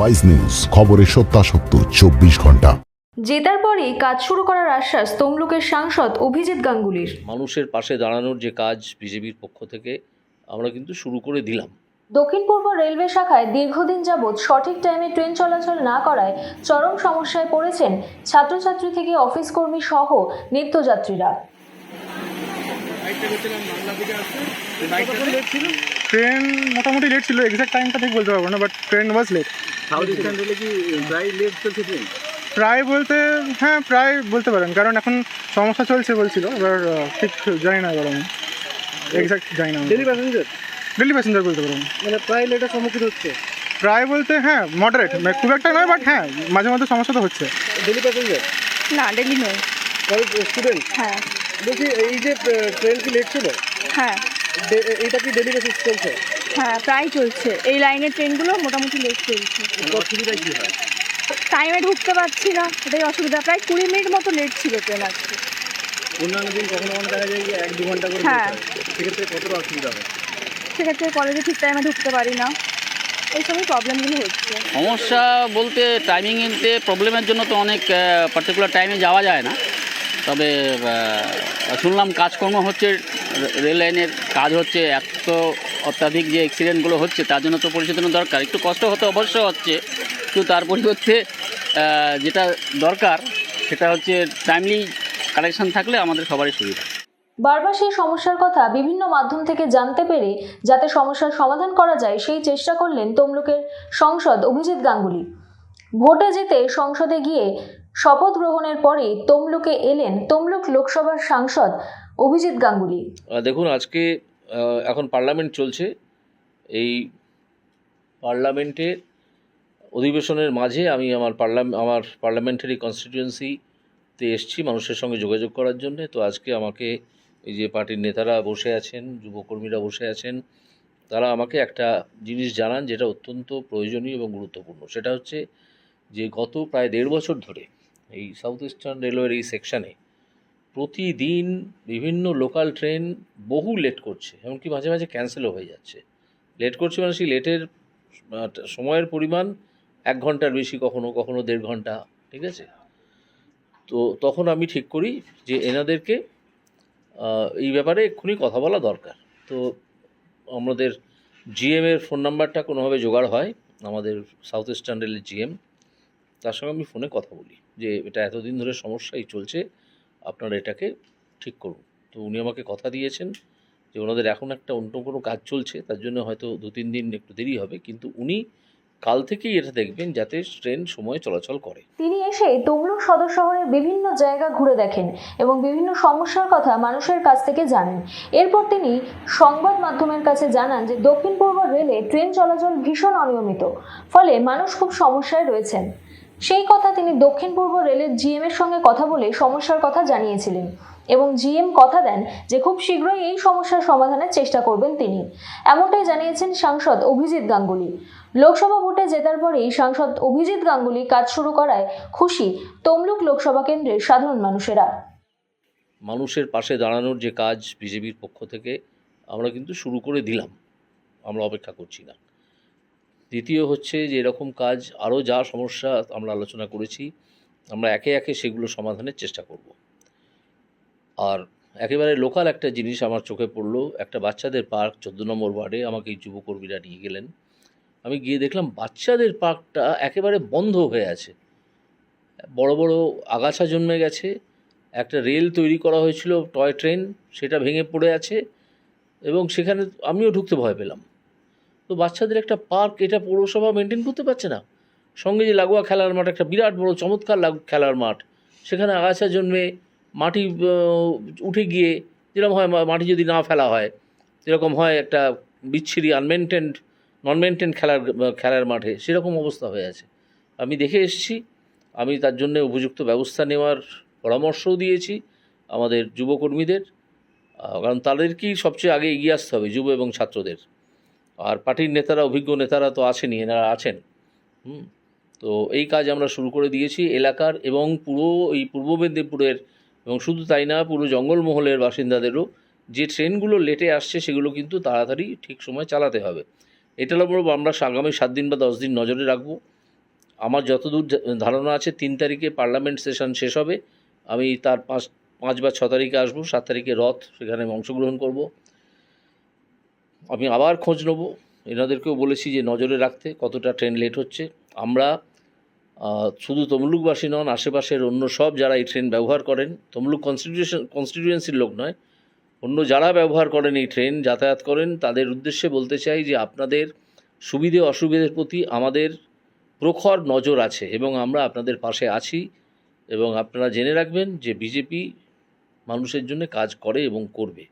Wise news খবরের সত্যাসত্য চব্বিশ ঘণ্টা। জেতার পরেই কাজ শুরু করার আশ্বাস তমলুকের সাংসদ অভিজিৎ গাঙ্গুলির। মানুষের পাশে দাঁড়ানোর যে কাজ বিজেপির পক্ষ থেকে আমরা কিন্তু শুরু করে দিলাম। দক্ষিণ পূর্ব রেলওয়ে শাখায় দীর্ঘদিন যাবৎ সঠিক টাইমে ট্রেন চলাচল না করায় চরম সমস্যায় পড়েছেন ছাত্রছাত্রী থেকে অফিস কর্মী সহ নিত্যযাত্রীরা। ট্রেন মোটামুটি লেট ছিল এক্সাক্ট টাইমটা ঠিক বলতে পারব না but train was late south eastern রেলে কি প্রায় লেট চলছে ট্রেন প্রায় বলতে হ্যাঁ প্রায় বলতে পারেন। কারণ এখন সমস্যা চলছে বলছিল এবার ঠিক জানি না এবার আমি এক্সাক্ট জানি না ডেলি প্যাসেঞ্জার ডেলি প্যাসেঞ্জার বলতে পারেন। মানে প্রায় লেটের সম্মুখীন হচ্ছে? প্রায় বলতে হ্যাঁ মডারেট খুব একটা নয় বাট হ্যাঁ মাঝে মাঝে সমস্যা তো হচ্ছে। ডেলি প্যাসেঞ্জার না ডেলি নয়। স্টুডেন্ট হ্যাঁ। বলছি এই যে ট্রেন কি লেট ছিল? হ্যাঁ। ডে- এইটা কি ডেলি বেসিস চলছে? হ্যাঁ প্রায় চলছে। এই লাইনের ট্রেনগুলো মোটামুটি লেট চলছে। অসুবিধা কি হয়? টাইমে ঢুকতে পারছি না এটাই অসুবিধা। প্রায় কুড়ি মিনিট মতো লেট ছিল ট্রেন আজকে অন্যান্য দিন কখনো কখনো দেখা যায় যে এক দু ঘণ্টা করে হ্যাঁ। সেক্ষেত্রে কতটা অসুবিধা হয়? সেক্ষেত্রে কলেজে ঠিক টাইমে ঢুকতে পারি না। এই প্রবলেমগুলো হচ্ছে। সমস্যা বলতে টাইমিং টাইমিংতে প্রবলেমের জন্য তো অনেক পার্টিকুলার টাইমে যাওয়া যায় না। তবে শুনলাম কাজকর্ম হচ্ছে রেল লাইনের কাজ হচ্ছে এত অত্যাধিক যে অ্যাক্সিডেন্টগুলো হচ্ছে তার জন্য তো পরিচালনা দরকার। একটু কষ্ট হতে অবশ্য হচ্ছে কিন্তু তার পরিবর্তে যেটা দরকার সেটা হচ্ছে টাইমলি কালেকশন থাকলে আমাদের সবারই সুবিধা। বারবার সেই সমস্যার কথা বিভিন্ন মাধ্যম থেকে জানতে পেরে যাতে সমস্যার সমাধান করা যায় সেই চেষ্টা করলেন তমলুকের সংসদ অভিজিৎ গাঙ্গুলি। ভোটে জিতে সংসদে গিয়ে শপথ গ্রহণের পরে তমলুকে এলেন তমলুক লোকসভার সাংসদ অভিজিৎ গাঙ্গুলি। দেখুন আজকে এখন পার্লামেন্ট চলছে। এই পার্লামেন্টের অধিবেশনের মাঝে আমি আমার পার্লাম, আমার পার্লামেন্টারি কনস্টিটিউয়েন্সিতে এসেছি মানুষের সঙ্গে যোগাযোগ করার জন্য। তো আজকে আমাকে এই যে পার্টির নেতারা বসে আছেন, যুবকর্মীরা বসে আছেন, তারা আমাকে একটা জিনিস জানান যেটা অত্যন্ত প্রয়োজনীয় এবং গুরুত্বপূর্ণ। সেটা হচ্ছে যে গত প্রায় দেড় বছর ধরে এই সাউথ ইস্টার্ন রেলওয়ের এই সেকশানে প্রতিদিন বিভিন্ন লোকাল ট্রেন বহু লেট করছে, এমনকি মাঝে মাঝে ক্যান্সেলও হয়ে যাচ্ছে। লেট করছে মানে সেই লেটের সময়ের পরিমাণ এক ঘণ্টার বেশি কখনো কখনো দেড় ঘণ্টা, ঠিক আছে? তো তখন আমি ঠিক করি যে এনাদেরকে এই ব্যাপারে এক্ষুনি কথা বলা দরকার। তো আমাদের জিএমের ফোন নাম্বারটা কোনোভাবে জোগাড় হয়, আমাদের সাউথ ইস্টার্ন রেলের জিএম তার সঙ্গে আমি ফোনে কথা বলি যে এটা এতদিন ধরে সমস্যাই চলছে আপনারা এটাকে ঠিক করুন। তো উনি আমাকে কথা দিয়েছেন যে ওনাদের এখন একটা অন্য কোনো কাজ চলছে, তার জন্য হয়তো দু, তিন দিন একটু দেরি হবে, কিন্তু উনি কাল থেকেই এটা দেখবেন যাতে ট্রেন সময়ে চলাচল করে। তিনি এসে তমলুক সদর শহরের বিভিন্ন জায়গা ঘুরে দেখেন এবং বিভিন্ন সমস্যার কথা মানুষের কাছ থেকে জানেন। এরপর তিনি সংবাদ মাধ্যমের কাছে জানান যে দক্ষিণ পূর্ব রেলে ট্রেন চলাচল ভীষণ অনিয়মিত, ফলে মানুষ খুব সমস্যায় রয়েছেন। সেই কথা তিনি দক্ষিণ পূর্ব রেলের জিএম এর সঙ্গে কথা বলে সমস্যার কথা জানিয়েছিলেন এবং জিএম কথা দেন যে খুব শীঘ্রই এই সমস্যার সমাধানের চেষ্টা করবেন তিনি। এমনটাই জানিয়েছেন সাংসদ অভিজিৎ গাঙ্গুলি। লোকসভা ভোটে জেতার পরেই সাংসদ অভিজিৎ গাঙ্গুলি কাজ শুরু করায় খুশি তমলুক লোকসভা কেন্দ্রের সাধারণ মানুষেরা। মানুষের পাশে দাঁড়ানোর যে কাজ বিজেপির পক্ষ থেকে আমরা কিন্তু শুরু করে দিলাম। আমরা অপেক্ষা করছি না। দ্বিতীয় হচ্ছে যে এরকম কাজ আরও যা সমস্যা আমরা আলোচনা করেছি, আমরা একে একে সেগুলো সমাধানের চেষ্টা করব। আর একেবারে লোকাল একটা জিনিস আমার চোখে পড়ল, একটা বাচ্চাদের পার্ক, চোদ্দ নম্বর ওয়ার্ডে আমাকে এই যুবকর্মীরা নিয়ে গেলেন। আমি গিয়ে দেখলাম বাচ্চাদের পার্কটা একেবারে বন্ধ হয়ে আছে। বড় বড় আগাছা জন্মে গেছে, একটা রেল তৈরি করা হয়েছিল, টয় ট্রেন, সেটা ভেঙে পড়ে আছে এবং সেখানে আমিও ঢুকতে ভয় পেলাম। তো বাচ্চাদের একটা পার্ক, এটা পৌরসভা মেনটেন করতে পারছে না। সঙ্গে যে লাগোয়া খেলার মাঠ, একটা বিরাট বড় চমৎকার লাগ খেলার মাঠ। সেখানে আগাছা জন্মে মাটি উঠে গিয়ে যেরকম হয় মাটি যদি না ফেলা হয়, যেরকম হয় একটা বিচ্ছিরি আনমেনটেন্ড নন মেনটেন খেলার খেলার মাঠে, সেরকম অবস্থা হয়ে আছে। আমি দেখে এসেছি, আমি তার জন্য উপযুক্ত ব্যবস্থা নেওয়ার পরামর্শও দিয়েছি আমাদের যুবকর্মীদের কারণ তাদেরকেই সবচেয়ে আগে এগিয়ে আসতে হবে, যুব এবং ছাত্রদের। আর পার্টির নেতারা, অভিজ্ঞ নেতারা তো আছেনই, এনারা আছেন। হুম? তো এই কাজ আমরা শুরু করে দিয়েছি এলাকার এবং পুরো, এই পূর্ব মেদিনীপুরের এবং শুধু তাই না, পুরো জঙ্গলমহলের বাসিন্দাদেরও যে ট্রেনগুলো লেটে আসছে, সেগুলো কিন্তু তাড়াতাড়ি ঠিক সময় চালাতে হবে। এটার হলো আমরা আগামী সাত দিন বা দশ দিন নজরে রাখব। আমার যতদূর ধারণা আছে, তিন তারিখে পার্লামেন্ট সেশন শেষ হবে। আমি তার পাঁচ পাঁচ বা ছ তারিখে আসব, সাত তারিখে রথ সেখানে অংশগ্রহণ করব। আমি আবার খোঁজ নেব। এনাদেরকেও বলেছি যে নজরে রাখতে, কতটা ট্রেন লেট হচ্ছে। আমরা শুধু তমলুকবাসী নন, আশেপাশের অন্য সব যারা এই ট্রেন ব্যবহার করেন, তমলুক কনস্টিটিউশন কনস্টিটিউয়েন্সির লোক নয়, অন্য যারা ব্যবহার করেন এই ট্রেন যাতায়াত করেন, তাদের উদ্দেশ্যে বলতে চাই যে আপনাদের সুবিধে অসুবিধের প্রতি আমাদের প্রখর নজর আছে এবং আমরা আপনাদের পাশে আছি এবং আপনারা জেনে রাখবেন যে বিজেপি মানুষের জন্য কাজ করে এবং করবে।